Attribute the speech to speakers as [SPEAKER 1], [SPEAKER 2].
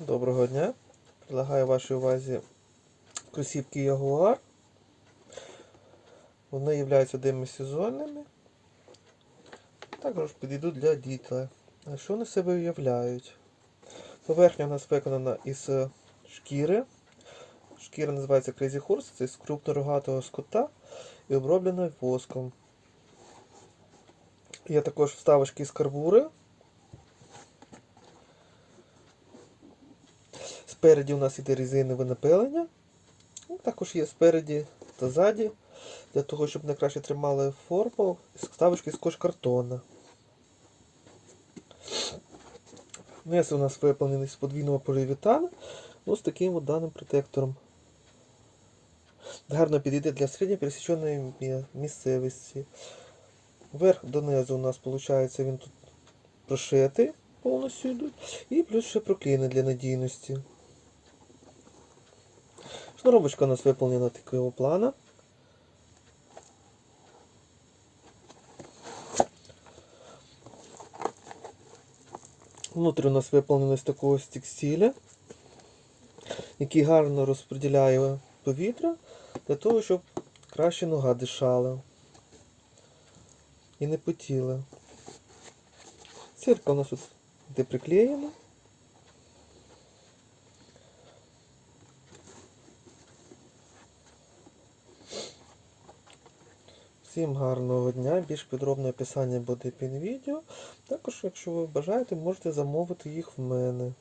[SPEAKER 1] Доброго дня. Предлагаю вашій увазі кросівки Jaguar. Вони являються демисезонними. Також підійдуть для дітей. А що вони себе уявляють? Поверхня у нас виконана із е, шкіри. Шкіра називається Crazy Horse, це з крупнорогатого скота і оброблена воском. Є також вставочки з карбури. Спереді у нас іде резинове напилення. Ну, Також є спереді та ззаді, для того, щоб найкраще тримали форму, вставочки з кожкартона. Низ у нас виповнений з подвійного поліуретану, ну, з таким от даним протектором. Гарно підійде для середньопересіченої мі- місцевості. Вверх донизу у нас виходить він тут прошитий повністю йдуть. І плюс ще проклеєний для надійності. Шнуровочка у нас виповнена такого плана. Внутрі у нас виповнено з такого з текстиля, який гарно розподіляє повітря для того, щоб краще нога дишала і не потіла. Цирка у нас тут де приклеєна. Всім гарного дня, більш підробне описання буде під відео. Також, якщо ви бажаєте, можете замовити їх в мене.